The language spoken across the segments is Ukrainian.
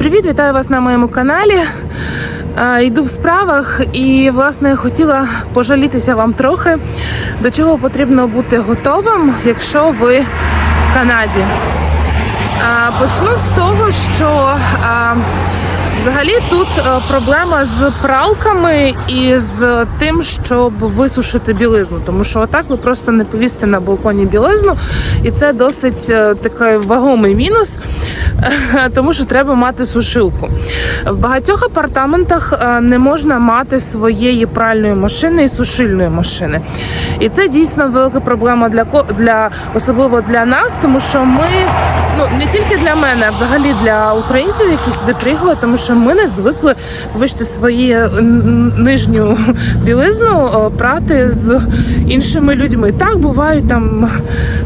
Привіт, вітаю вас на моєму каналі. Йду в справах і, власне, хотіла пожалітися вам трохи, до чого потрібно бути готовим, якщо ви в Канаді. Почну з того, що взагалі тут е, проблема з пралками і з тим, щоб висушити білизну, тому що отак ви просто не повісите на балконі білизну, і це досить е, такий вагомий мінус, тому що треба мати сушилку. В багатьох апартаментах е, не можна мати своєї пральної машини і сушильної машини. І це дійсно велика проблема для для особливо для нас, тому що ми ну не тільки для мене, а взагалі для українців, які сюди приїхали, тому що ми не звикли вибачте свої е, нижню білизну е, прати з іншими людьми. Так бувають там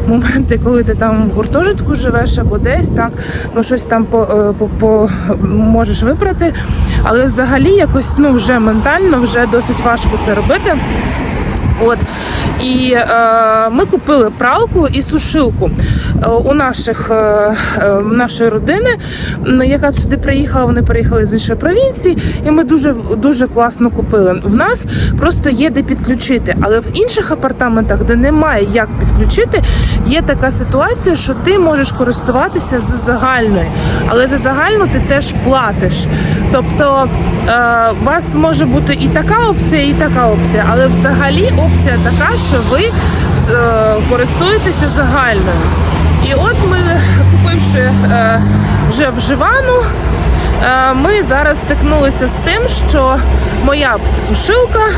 моменти, коли ти там в гуртожитку живеш або десь так, ну щось там по, е, по, по можеш випрати. Але взагалі якось ну вже ментально вже досить важко це робити. От і е, ми купили пралку і сушилку е, у наших е, е, нашої родини, яка сюди приїхала. Вони приїхали з іншої провінції, і ми дуже дуже класно купили. В нас просто є де підключити, але в інших апартаментах, де немає як підключити, є така ситуація, що ти можеш користуватися з загальної, але за загальну ти теж платиш. Тобто е, у вас може бути і така опція, і така опція, але взагалі опція така, що ви е, користуєтеся загальною. І от ми, купивши е, вже вживану, е, ми зараз стикнулися з тим, що моя сушилка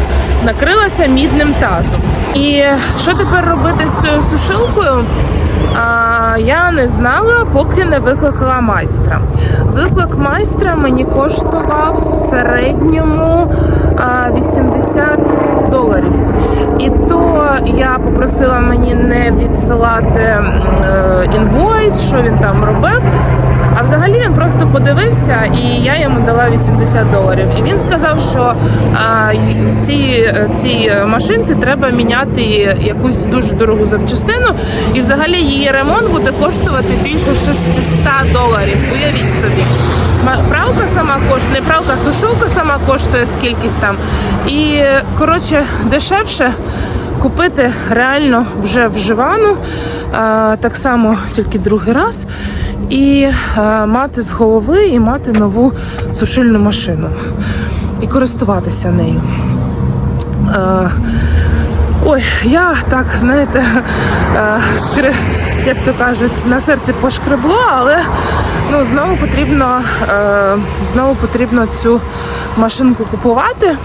накрилася мідним тазом. І що тепер робити з цією сушилкою? Я не знала, поки не викликала майстра. Виклик майстра мені коштував в середньому 80 доларів. І то я попросила мені не відсилати е, інвойс, що він там робив. А взагалі він просто подивився, і я йому дала 80 доларів. І він сказав, що а, цій, цій машинці треба міняти якусь дуже дорогу запчастину, і взагалі її ремонт буде коштувати більше 600 доларів. Уявіть собі. Пралка сама коштує, не пралка, а сушилка сама коштує скількись там. І коротше дешевше купити реально вже вживану, так само тільки другий раз, і мати з голови і мати нову сушильну машину і користуватися нею. Ой, я так, знаєте, як то кажуть, на серці пошкребло, але ну, знову потрібно, знову потрібно цю машинку купувати.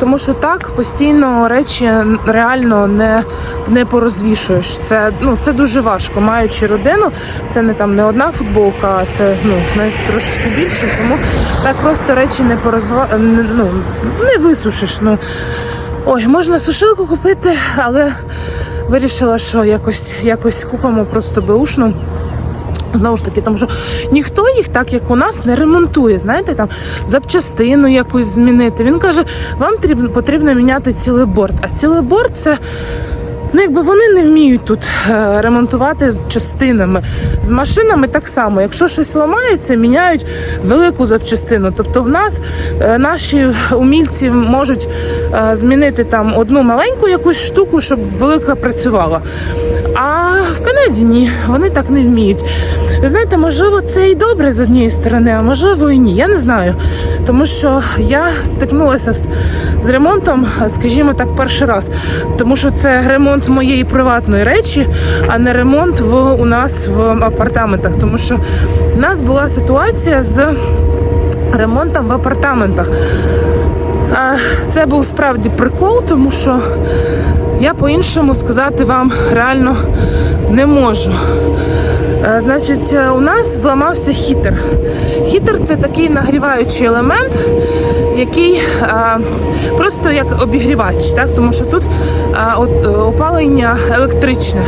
Тому що так постійно речі реально не, не порозвішуєш. Це ну це дуже важко. Маючи родину, це не там не одна футболка, а це ну знаєте трошечки більше. Тому так просто речі не порозва... ну, не висушиш. Ну ой, можна сушилку купити, але вирішила, що якось якось купимо просто беушну. Знову ж таки, тому що ніхто їх так, як у нас, не ремонтує. Знаєте, там запчастину якусь змінити. Він каже, вам потрібно, міняти цілий борт. А цілий борт це. Ну, якби вони не вміють тут е, ремонтувати з частинами. З машинами так само. Якщо щось ламається, міняють велику запчастину. Тобто, в нас е, наші умільці можуть е, змінити там одну маленьку якусь штуку, щоб велика працювала. А в Канаді ні, вони так не вміють. Ви знаєте, можливо, це і добре з однієї сторони, а можливо і ні. Я не знаю. Тому що я стикнулася з, з ремонтом, скажімо так, перший раз. Тому що це ремонт моєї приватної речі, а не ремонт в, у нас в апартаментах. Тому що в нас була ситуація з ремонтом в апартаментах. Це був справді прикол, тому що я по-іншому сказати вам реально не можу. Е, Значить, е, у нас зламався хітер. Хітер це такий нагріваючий елемент, який е, просто як обігрівач, так? тому що тут е, от, опалення електричне.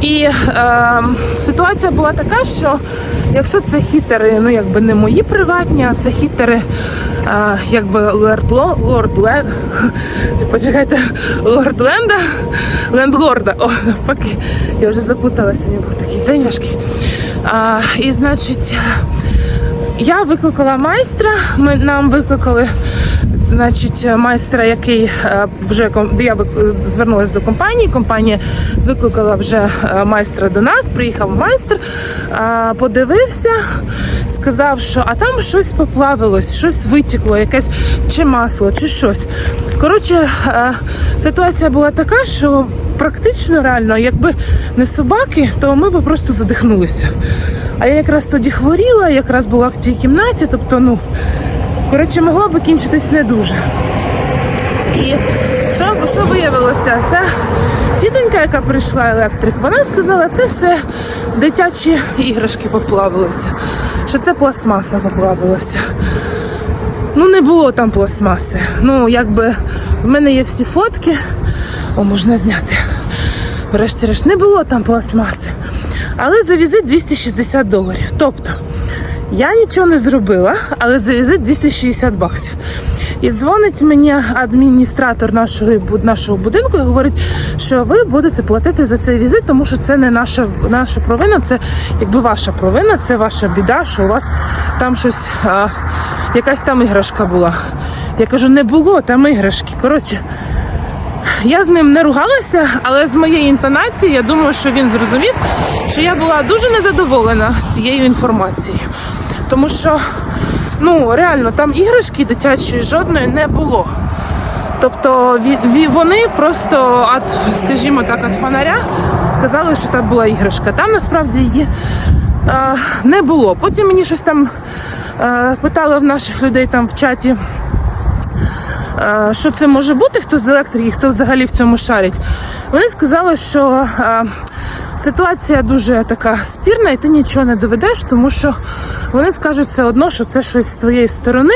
І е, ситуація була така, що якщо це хітери, ну якби не мої приватні, а це хітери, е, якби лорд лорд Лен, почекайте, лорд Ленда, лендлорда. О, навпаки, я вже запуталася, був такий день важкий. А, і значить. я викликала майстра. Ми нам викликали. Значить, майстра, який е, вже я звернулася до компанії. Компанія викликала вже е, майстра до нас. Приїхав майстер, подивився, сказав, що а там щось поплавилось, щось витікло, якесь чи масло, чи щось. Коротше, е, ситуація була така, що практично реально, якби не собаки, то ми б просто задихнулися. А я якраз тоді хворіла, якраз була в тій кімнаті, тобто, ну. Коротше, могло би кінчитись не дуже. І що, що виявилося? Ця тітонька, яка прийшла електрик, вона сказала, це все дитячі іграшки поплавилися, що це пластмаса поплавилася. Ну, не було там пластмаси. Ну, якби в мене є всі фотки. О, можна зняти. Врешті-решт, не було там пластмаси. Але за візит 260 доларів. Тобто, я нічого не зробила, але за візит 260 баксів. І дзвонить мені адміністратор нашого, будинку і говорить, що ви будете платити за цей візит, тому що це не наша, наша провина, це якби ваша провина, це ваша біда, що у вас там щось, а, якась там іграшка була. Я кажу, не було там іграшки. Коротше, я з ним не ругалася, але з моєї інтонації я думаю, що він зрозумів, що я була дуже незадоволена цією інформацією. Тому що, ну реально, там іграшки дитячої жодної не було. Тобто вони просто, от, скажімо так, від фонаря сказали, що там була іграшка. Там насправді її не було. Потім мені щось там питали в наших людей там в чаті. Що це може бути, хто з електрики, хто взагалі в цьому шарить. Вони сказали, що ситуація дуже така спірна, і ти нічого не доведеш, тому що вони скажуть все одно, що це щось з твоєї сторони,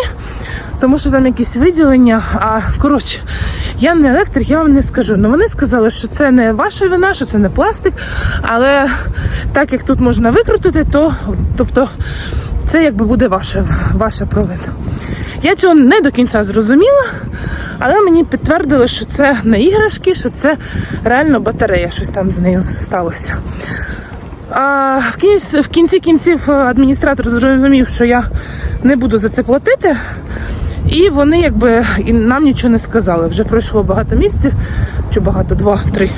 тому що там якісь виділення. А коротше, я не електрик, я вам не скажу. Ну вони сказали, що це не ваша вина, що це не пластик, але так як тут можна викрутити, то тобто це якби буде ваша, ваша провина. Я цього не до кінця зрозуміла, але мені підтвердили, що це не іграшки, що це реально батарея, щось там з нею сталося. А в кінці, в кінці кінців адміністратор зрозумів, що я не буду за це платити. І вони якби і нам нічого не сказали. Вже пройшло багато місяців, чи багато, два, три.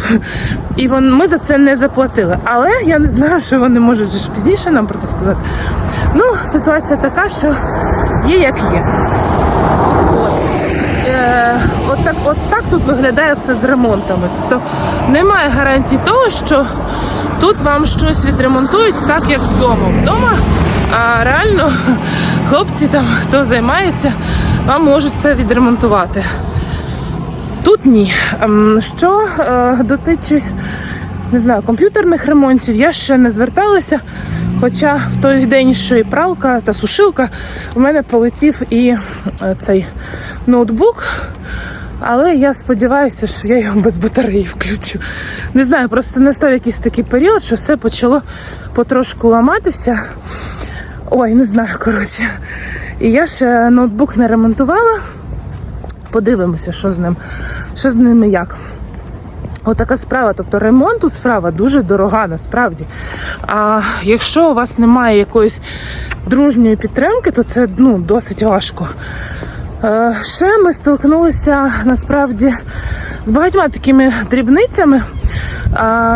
І вон, ми за це не заплатили. Але я не знаю, що вони можуть вже пізніше нам про це сказати. Ну, ситуація така, що є як є. Е, от, так, от так тут виглядає все з ремонтами. Тобто немає гарантії того, що тут вам щось відремонтують так, як вдома. Вдома а реально хлопці там, хто займається, вам можуть це відремонтувати. Тут ні. Ем, Що е, дотичить не знаю, комп'ютерних ремонтів, я ще не зверталася. Хоча в той день, що і пралка та сушилка, в мене полетів і е, цей ноутбук. Але я сподіваюся, що я його без батареї включу. Не знаю, просто настав якийсь такий період, що все почало потрошку ламатися. Ой, не знаю, коротше. І я ще ноутбук не ремонтувала. Подивимося, що з ним, що з ним і як. Отака справа, тобто ремонту справа дуже дорога насправді. А якщо у вас немає якоїсь дружньої підтримки, то це ну, досить важко. Е, ще ми столкнулися насправді з багатьма такими дрібницями.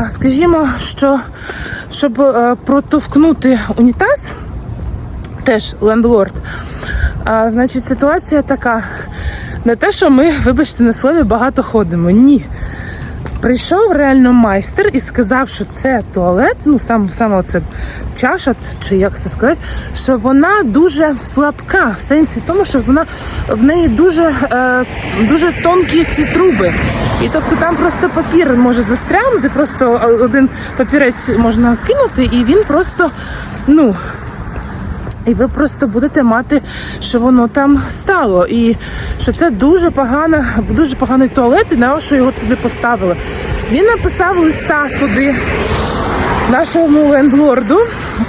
Скажімо, що щоб е, протовкнути унітаз, теж лендлорд. Значить, ситуація така. Не те, що ми, вибачте, на слові багато ходимо. Ні. Прийшов реально майстер і сказав, що це туалет, ну сам саме це чаша, чи як це сказати, що вона дуже слабка, в сенсі тому, що вона в неї дуже, е, дуже тонкі ці труби. І тобто там просто папір може застрягнути, просто один папірець можна кинути, і він просто, ну. І ви просто будете мати, що воно там стало. І що це дуже погана, дуже поганий туалет, і на що його туди поставили. Він написав листа туди нашому лендлорду.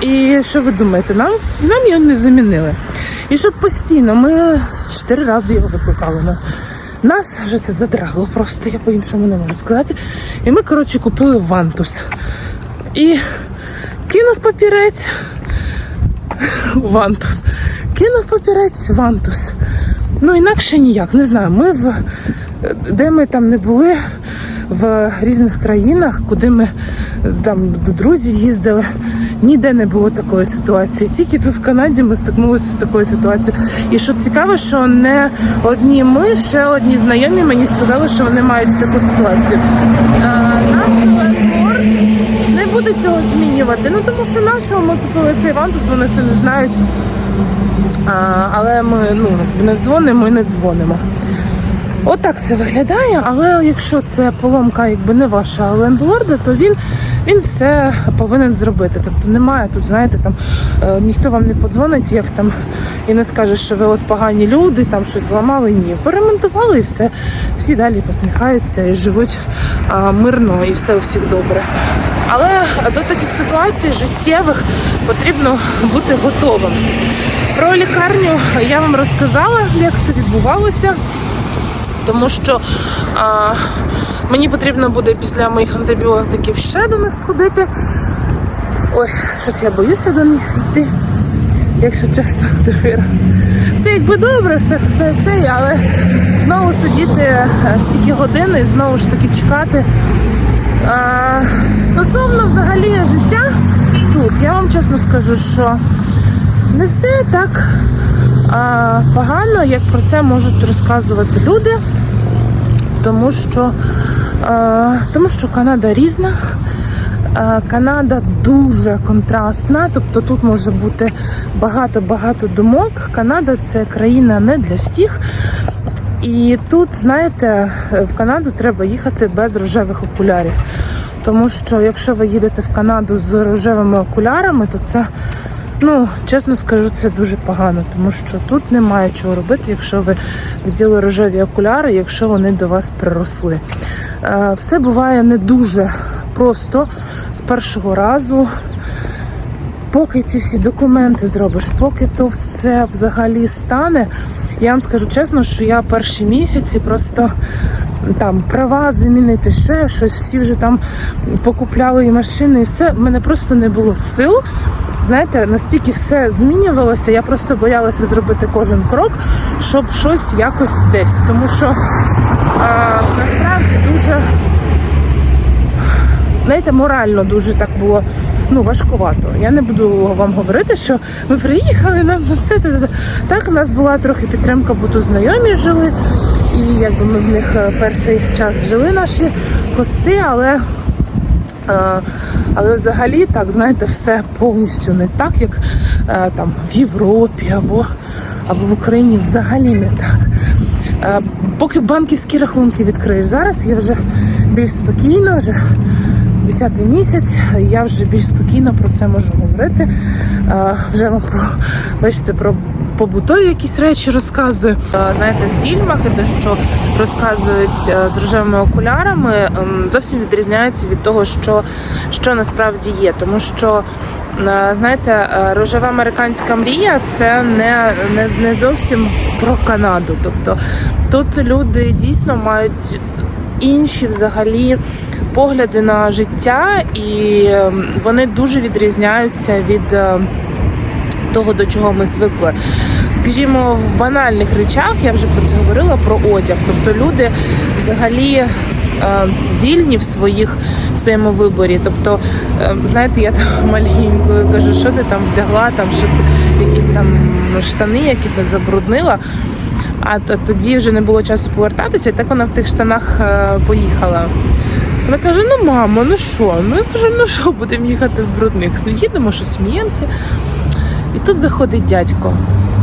І що ви думаєте? Нам, нам його не замінили. І щоб постійно ми чотири рази його викликали. Нас вже це задрагло просто, я по-іншому не можу сказати. І ми, коротше, купили вантус. І кинув папірець Вантус. Кинув папірець, вантус. Ну, інакше ніяк, не знаю. Ми в де ми там не були в різних країнах, куди ми там до друзів їздили. Ніде не було такої ситуації. Тільки тут в Канаді ми стикнулися з такою ситуацією. І що цікаво, що не одні ми, ще одні знайомі мені сказали, що вони мають таку ситуацію. А, наш лендлорд не буде цього змінювати. Ну тому що нашого ми купили цей вантус, вони це не знають. А, але ми ну, не дзвонимо і не дзвонимо. Отак це виглядає, але якщо це поломка якби не ваша лендлорда, то він, він все повинен зробити. Тобто немає тут, знаєте, там е, ніхто вам не подзвонить, як там і не скаже, що ви от погані люди, там щось зламали. Ні, поремонтували і все. Всі далі посміхаються і живуть а, мирно, і все у всіх добре. Але до таких ситуацій життєвих потрібно бути готовим. Про лікарню я вам розказала, як це відбувалося тому що а, мені потрібно буде після моїх антибіотиків ще до них сходити. Ой, щось я боюся до них йти, якщо чесно, другий раз. Це якби добре, все, все це, але знову сидіти е, стільки годин і знову ж таки чекати. А, стосовно взагалі життя тут, я вам чесно скажу, що не все так а, погано, як про це можуть розказувати люди, тому що, а, тому що Канада різна. Канада дуже контрастна, тобто тут може бути багато-багато думок. Канада це країна не для всіх. І тут, знаєте, в Канаду треба їхати без рожевих окулярів. Тому що якщо ви їдете в Канаду з рожевими окулярами, то це Ну, чесно скажу, це дуже погано, тому що тут немає чого робити, якщо ви вділи рожеві окуляри, якщо вони до вас приросли. Е, Все буває не дуже просто з першого разу. Поки ці всі документи зробиш, поки то все взагалі стане. Я вам скажу чесно, що я перші місяці просто там права замінити ще щось, всі вже там покупляли і машини, і все. В мене просто не було сил. Знаєте, настільки все змінювалося, я просто боялася зробити кожен крок, щоб щось якось десь. Тому що а, насправді дуже, знаєте, морально дуже так було ну, важкувато. Я не буду вам говорити, що ми приїхали нам на це. та- та- та. Так, у нас була трохи підтримка, бо тут знайомі жили. І якби ми в них е, перший час жили наші хости, але. Е, Але взагалі, так, знаєте, все повністю не так, як е, там в Європі або, або в Україні взагалі не так. Е, Поки банківські рахунки відкриєш зараз, я вже більш спокійно, вже 10 місяць, я вже більш спокійно про це можу говорити. Вже про бачите, про побутові якісь речі розказую. Е, Знаєте, в фільмах те, що розказують е, з рожевими окулярами, ем, зовсім відрізняється від того, що, що насправді є. Тому що е, знаєте, рожева американська мрія це не, не, не зовсім про Канаду. Тобто тут люди дійсно мають інші взагалі погляди на життя, і ем, вони дуже відрізняються від. Того, до чого ми звикли. Скажімо, в банальних речах я вже про це говорила про одяг. Тобто люди взагалі е, вільні в своїх в своєму виборі. Тобто, е, знаєте, я там маленькою кажу, що ти там вдягла, там що якісь там штани, які ти забруднила. А тоді вже не було часу повертатися, і так вона в тих штанах е, поїхала. Вона каже: ну мамо, ну що? Ну я кажу, ну що, будемо їхати в брудних. Їдемо, що сміємося. І тут заходить дядько.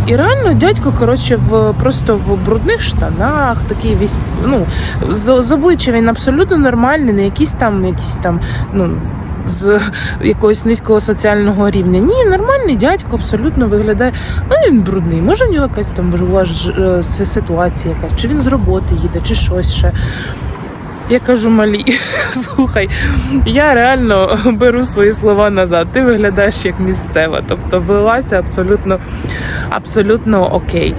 І реально дядько, коротше, в просто в брудних штанах, такий весь, ну, з, з обличчя він абсолютно нормальний, не якийсь там, якийсь там, ну. З якогось низького соціального рівня. Ні, нормальний дядько абсолютно виглядає. Ну він брудний. Може, у нього якась там була ж е, ситуація якась, чи він з роботи їде, чи щось ще. Я кажу, малі, слухай, я реально беру свої слова назад. Ти виглядаєш як місцева, тобто велася абсолютно, абсолютно окей.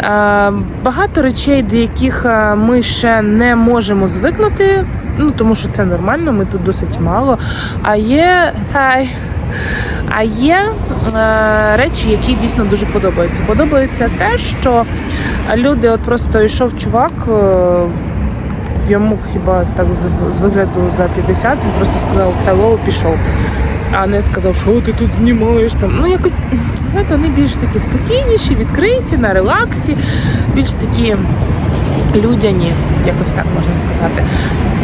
Е, багато речей, до яких е, ми ще не можемо звикнути, ну тому що це нормально, ми тут досить мало. А є. А є е, речі, які дійсно дуже подобаються. Подобається те, що люди, от просто йшов чувак. Е, Йому хіба так з вигляду за 50, він просто сказав hello, пішов. А не сказав, що ти тут знімаєш там. Ну якось знаєте, вони більш такі спокійніші, відкриті, на релаксі, більш такі людяні, якось так можна сказати.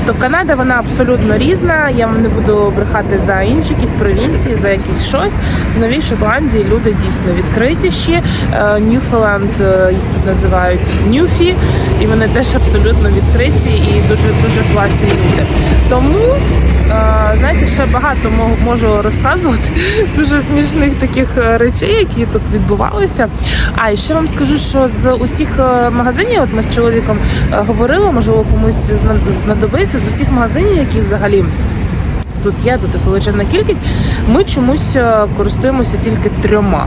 Тобто Канада вона абсолютно різна. Я вам не буду брехати за інші якісь провінції, за якісь щось. В Новій Шотландії люди дійсно відкритіші. Е, Ньюфеланд е, їх тут називають Ньюфі, і вони теж абсолютно відкриті і дуже дуже класні люди. Тому знаєте, ще багато мо- можу розказувати дуже смішних таких е, речей, які тут відбувалися. А і ще вам скажу, що з усіх е, магазинів, от ми з чоловіком е, говорили, можливо, комусь зна- знадобиться з усіх магазинів, які взагалі. Тут є, тут величезна кількість. Ми чомусь е, користуємося тільки трьома.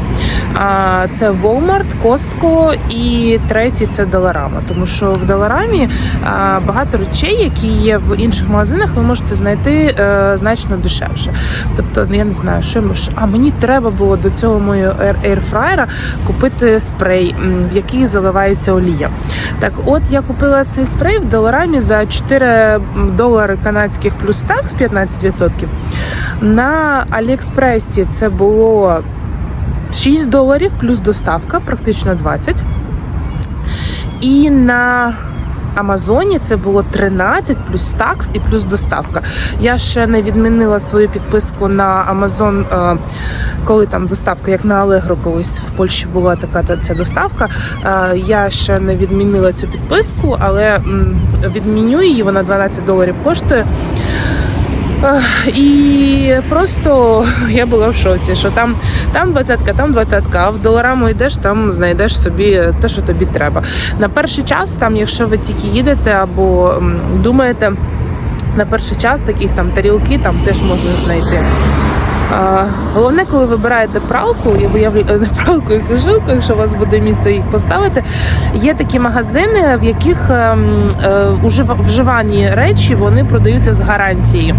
Це Walmart, Costco і третій це Dollarama. Тому що в Доларамі багато речей, які є в інших магазинах, ви можете знайти е, значно дешевше. Тобто, я не знаю, що ми а мені треба було до цього моєї ейрфраєра купити спрей, в який заливається олія. Так, от я купила цей спрей в Доларамі за 4 долари канадських плюс такс 15%. На Аліекспресі це було 6 доларів плюс доставка, практично 20. І на Амазоні це було 13 плюс такс і плюс доставка. Я ще не відмінила свою підписку на Амазон, е, коли там доставка, як на Allegro колись в Польщі була така ця доставка. Е, Я ще не відмінила цю підписку, але відміню її, вона 12 доларів коштує. І просто я була в шоці, що там, там 20-ка, там 20-ка, а в долараму йдеш, там знайдеш собі те, що тобі треба. На перший час, там, якщо ви тільки їдете або думаєте, на перший час якісь там тарілки там теж можна знайти. А, Головне, коли вибираєте пралку, і виявля- не пралку і сушилку, якщо у вас буде місце їх поставити. Є такі магазини, в яких ем, е, вживані речі вони продаються з гарантією.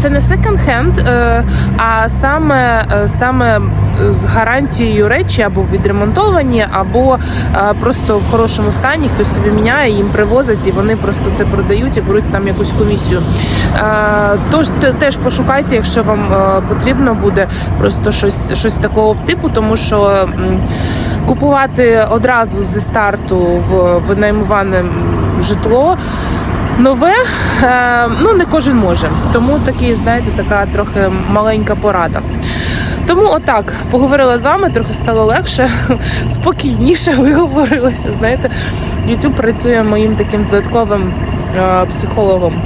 Це не секонд-хенд, е, а саме, е, саме з гарантією речі або відремонтовані, або е, просто в хорошому стані хтось собі міняє, їм привозять, і вони просто це продають і беруть там якусь комісію. Е, Тож теж пошукайте, якщо вам е, потрібно буде просто щось, щось такого типу, тому що. Купувати одразу зі старту в винаймуване житло нове, е, ну не кожен може. Тому такий, знаєте, така трохи маленька порада. Тому отак поговорила з вами, трохи стало легше, спокійніше виговорилася. Знаєте, YouTube працює моїм таким додатковим е, психологом.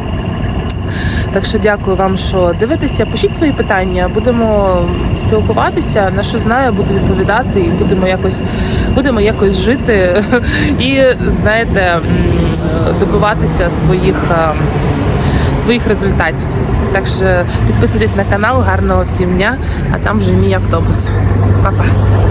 Так що дякую вам, що дивитеся. Пишіть свої питання, будемо спілкуватися. На що знаю, буду відповідати, і будемо якось будемо якось жити і знаєте, добиватися своїх, е, своїх результатів. Так що підписуйтесь на канал, гарного всім дня, а там вже мій автобус. Па-па.